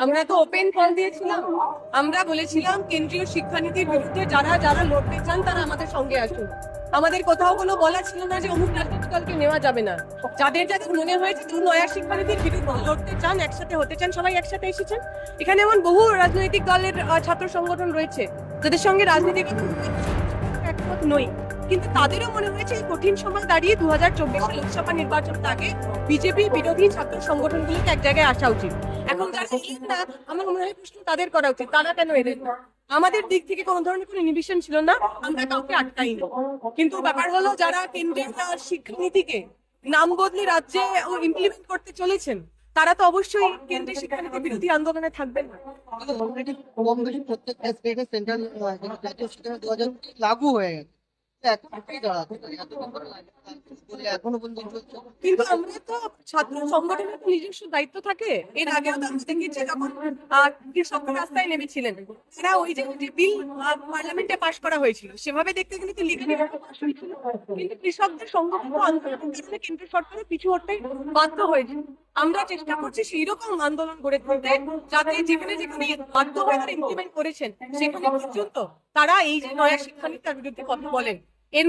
আমরা তো open call দিয়েছিলাম। আমরা বলেছিলাম কেন্দ্রীয় শিক্ষানীতির বিরুদ্ধে যারা যারা লড়তে চান, তারা আমাদের সঙ্গে আসুন। আমাদের কোথাও কোনো বলা ছিল না যে অমুক রাজনৈতিক দলকে নেওয়া যাবে না। যাদের যাদের মনে হয়েছে দু নয়া শিক্ষানীতির বিরুদ্ধে লড়তে চান, একসাথে হতে চান, সবাই একসাথে এসেছেন। এখানে এমন বহু রাজনৈতিক দলের ছাত্র সংগঠন রয়েছে। যাদের সঙ্গে রাজনীতিগত একমত নই। কিন্তু তাদেরও মনে হয়েছে এই কঠিন সময় দাঁড়িয়ে দু হাজার চব্বিশে লোকসভা নির্বাচন আগে বিজেপি বিরোধী ছাত্র সংগঠনগুলোকে এক জায়গায় আসা উচিত। এখন যারা না, আমার মনে হয় প্রশ্ন তাদের করা উচিত। তারা কেন এলেন? আমাদের দিক থেকে কোনো ধরনের কোনো ইনহিবিশন ছিল না, আমরা কাউকে আটকাইনি। কিন্তু ব্যাপার হলো যারা কেন্দ্রের শিক্ষানীতিকে নাম বদলে রাজ্যে ও ইমপ্লিমেন্ট করতে চলেছেন, তারা তো অবশ্যই কেন্দ্রীয় শিক্ষানীতি বিরোধী আন্দোলনে থাকবেন স্টেটে সেন্ট্রাল লাগু হয়ে গেছে। কিন্তু আমরা তো ছাত্র সংগঠনের নিজস্ব দায়িত্ব থাকে। এর আগেও দেখেছি যখন আহ, কৃষকরা রাস্তায় নেমেছিলেন তারা ওই যে বিল পার্লামেন্টে পাশ করা হয়েছিল। সেভাবে দেখতে গেলে তো লিগালি কিন্তু কৃষকদের কেন্দ্র সরকারের পিছু হটতে বাধ্য হয়েছে। আমরা চেষ্টা করছি সেই রকম আন্দোলন গড়ে তুলতে যাতে যেখানে যেখানে বাধ্য হয়ে ইমপ্লিমেন্ট করেছেন সেখানে পর্যন্ত তারা এই যে নয়া শিক্ষানীতি বিরুদ্ধে কথা বলেন। এর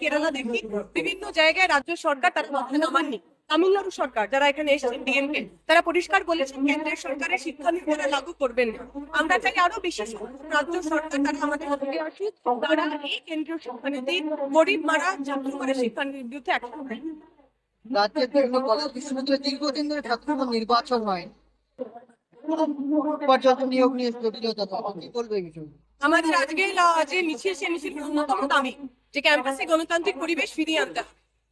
কেরালা দেখি বিভিন্ন জায়গায় রাজ্য সরকার তারা মাথা নামাননি তামিলনাড়ু সরকার, যারা এখানে এসেছেন ডিএমকে তারা পরিষ্কার বলেছেন কেন্দ্রের সরকারের শিক্ষানীতি লাগু করবেন না। আমরা চাই আরও রাজ্য সরকার তারা আমাদের তারা এই কেন্দ্রীয় শিক্ষানীতি গরিব মারা মারা শিক্ষানীতির বিরুদ্ধে দীর্ঘদিন ধরে নির্বাচন হয়। পর্যন্ত নিয়োগ নিয়ে কি বলবে আমাদের আজকে যে মিছিল সে মিছিল অন্যতম দামি যে ক্যাম্পাসে গণতান্ত্রিক পরিবেশ ফিরিয়ে আনতে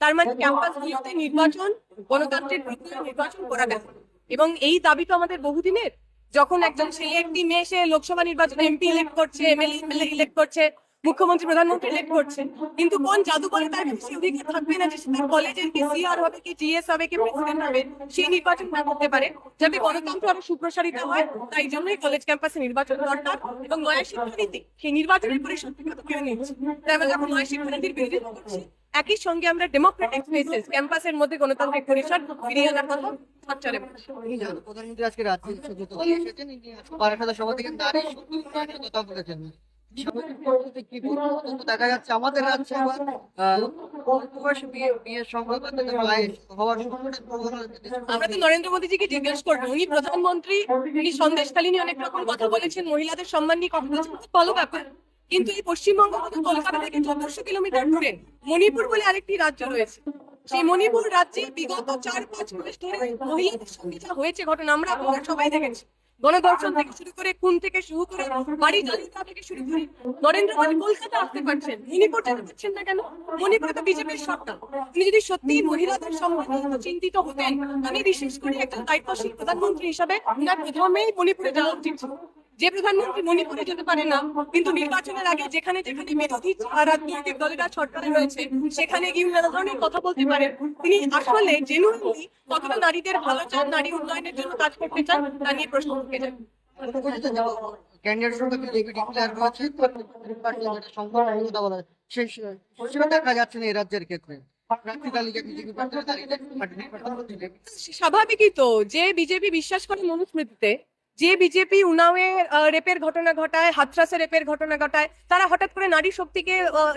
তার মানে ক্যাম্পাস গুলোতে নির্বাচন গণতন্ত্রের বিরুদ্ধে নির্বাচন করা গেছে এবং এই দাবি তো আমাদের বহুদিনের। যখন একজন, সেই একটি মেয়ে, সে লোকসভা নির্বাচনে এমপি ইলেক্ট করছে, এমএলএ ইলেক্ট করছে। মুখ্যমন্ত্রী, প্রধানমন্ত্রী ইলেক্ট করছেন। কিন্তু কোন জাদু বলে তার কাছে থাকবে না যে সে তার কলেজের কি সিআর হবে কি জিএস হবে কি প্রেসিডেন্ট হবে, সেই নির্বাচন না করতে পারে। যাতে গণতন্ত্র আরও সুপ্রসারিত হয়, তাই জন্যই কলেজ ক্যাম্পাসে নির্বাচন দরকার এবং নয়া শিক্ষানীতি সেই নির্বাচনের পরিষদ থেকে তো কেড়ে নিচ্ছে। তাই আমরা যখন নয়া শিক্ষানীতির বিরোধিতা করছি। একই সঙ্গে আমরা ডেমোক্রেটিক স্পেসেস ক্যাম্পাসের মধ্যে গণতান্ত্রিক পরিষদ ফিরিয়ে আনার কথা প্রধানমন্ত্রী আজকে রাজ্যে সভা থেকে নারী বলেছেন। দেখা যাচ্ছে আমাদের রাজ্যে আবার। আমরা তো নরেন্দ্র মোদীজিকে জিজ্ঞেস করব? উনি প্রধানমন্ত্রী উনি সন্দেশকালীন অনেক রকম কথা বলেছেন মহিলাদের সম্মান নিয়ে কথা বলেছেন ভালো ব্যাপার। কিন্তু এই পশ্চিমবঙ্গ কলকাতা থেকে চোদ্দশো কিলোমিটার দূরে মণিপুর বলে আরেকটি রাজ্য রয়েছে। সেই মণিপুর রাজ্যে বিগত চার পাঁচ মাস ধরে মহিলাদের সঙ্গে যা হয়েছে ঘটনা আমরা আপনারা সবাই দেখেছি। গণধর্ষণ থেকে শুরু করে খুন থেকে শুরু করে বাড়ি জালিকা থেকে শুরু করে নরেন্দ্র মোদী কলকাতা আসতে পারছেন, ইনি পর্যন্ত পারছেন না কেন মণিপুরে তো বিজেপির সরকার তিনি যদি সত্যি মহিলাদের সম্পর্কে চিন্তিত হতেন, আমি বিশেষ করে একজন দায়িত্বশীল প্রধানমন্ত্রী হিসাবে না প্রথমেই মণিপুরে যাওয়া উচিত। যে প্রধানমন্ত্রী মণিপুরে যেতে পারে না কিন্তু নির্বাচনের আগে যেখানে যেখানে বিরোধী রাজনৈতিক দলেরা সরকারে রয়েছে সেখানে গিয়ে নানা ধরনের কথা বলতে পারেন তিনি আসলে জেনুইনলি কতটা নারীদের ভালো চান নারী উন্নয়নের জন্য কাজ করতে চান তা নিয়ে প্রশ্ন যায় না এই রাজ্যের ক্ষেত্রে? স্বাভাবিকই তো যে বিজেপি বিশ্বাস করে মনুস্মৃতিতে যে বিজেপি উনাওয়ে রেপের ঘটনা ঘটায় হাথরাসে রেপের ঘটনা ঘটায়, তারা হঠাৎ করে নারী শক্তিকে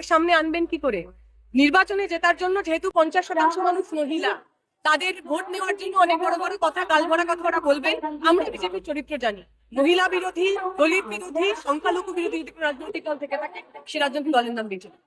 সামনে আনবেন কি করে? নির্বাচনে জেতার জন্য যেহেতু পঞ্চাশ শতাংশ মানুষ মহিলা, তাদের ভোট নেওয়ার জন্য অনেক বড় বড় কথা কাল ভরা কথা ওরা বলবেন। আমরা বিজেপির চরিত্র জানি। মহিলা বিরোধী, দলিত বিরোধী, সংখ্যালঘু বিরোধী রাজনৈতিক দল থেকে থাকে, সে রাজনৈতিক দলের নাম বিজেপি